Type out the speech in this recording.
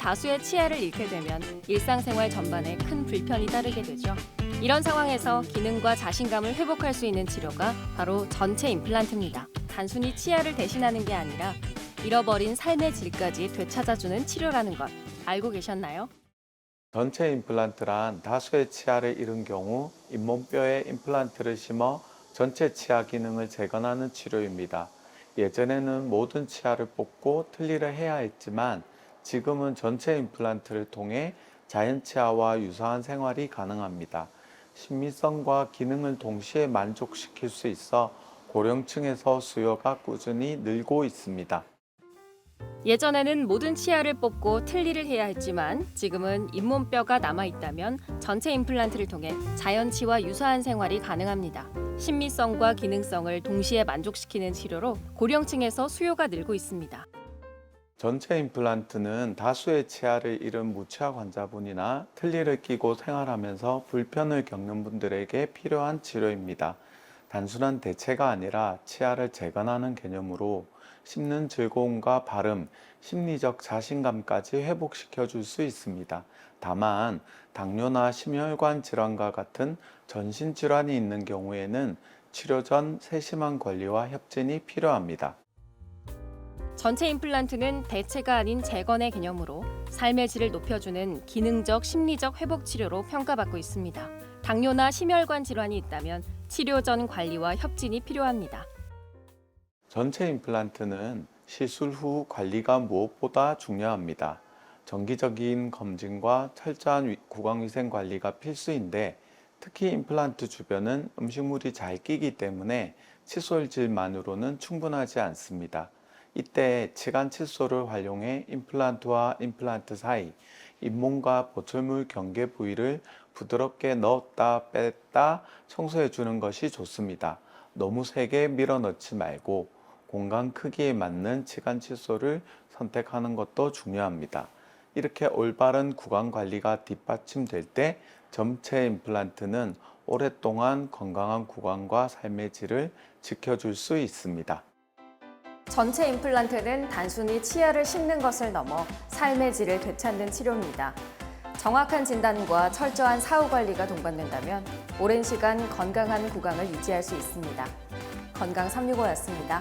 다수의 치아를 잃게 되면 일상생활 전반에 큰 불편이 따르게 되죠. 이런 상황에서 기능과 자신감을 회복할 수 있는 치료가 바로 전체 임플란트입니다. 단순히 치아를 대신하는 게 아니라 잃어버린 삶의 질까지 되찾아주는 치료라는 것 알고 계셨나요? 전체 임플란트란 다수의 치아를 잃은 경우 잇몸뼈에 임플란트를 심어 전체 치아 기능을 재건하는 치료입니다. 예전에는 모든 치아를 뽑고 틀니를 해야 했지만 지금은 전체 임플란트를 통해 자연 치아와 유사한 생활이 가능합니다. 신미성과 기능을 동시에 만족시킬 수 있어 고령층에서 수요가 꾸준히 늘고 있습니다. 예전에는 모든 치아를 뽑고 틀니를 해야 했지만 지금은 잇몸뼈가 남아 있다면 전체 임플란트를 통해 자연치와 유사한 생활이 가능합니다. 신미성과 기능성을 동시에 만족시키는 치료로 고령층에서 수요가 늘고 있습니다. 전체 임플란트는 다수의 치아를 잃은 무치아 환자분이나 틀니를 끼고 생활하면서 불편을 겪는 분들에게 필요한 치료입니다. 단순한 대체가 아니라 치아를 재건하는 개념으로 씹는 즐거움과 발음, 심리적 자신감까지 회복시켜 줄 수 있습니다. 다만 당뇨나 심혈관 질환과 같은 전신 질환이 있는 경우에는 치료 전 세심한 관리와 협진이 필요합니다. 전체 임플란트는 대체가 아닌 재건의 개념으로 삶의 질을 높여주는 기능적 심리적 회복 치료로 평가받고 있습니다. 당뇨나 심혈관 질환이 있다면 치료 전 관리와 협진이 필요합니다. 전체 임플란트는 시술 후 관리가 무엇보다 중요합니다. 정기적인 검진과 철저한 위- 구강위생 관리가 필수인데 특히 임플란트 주변은 음식물이 잘 끼기 때문에 칫솔질만으로는 충분하지 않습니다. 이때 치간 칫솔을 활용해 임플란트와 임플란트 사이 잇몸과 보철물 경계 부위를 부드럽게 넣었다 뺐다 청소해 주는 것이 좋습니다. 너무 세게 밀어 넣지 말고 공간 크기에 맞는 치간 칫솔을 선택하는 것도 중요합니다. 이렇게 올바른 구강 관리가 뒷받침될 때 전체 임플란트는 오랫동안 건강한 구강과 삶의 질을 지켜줄 수 있습니다. 전체 임플란트는 단순히 치아를 심는 것을 넘어 삶의 질을 되찾는 치료입니다. 정확한 진단과 철저한 사후 관리가 동반된다면 오랜 시간 건강한 구강을 유지할 수 있습니다. 건강 365였습니다.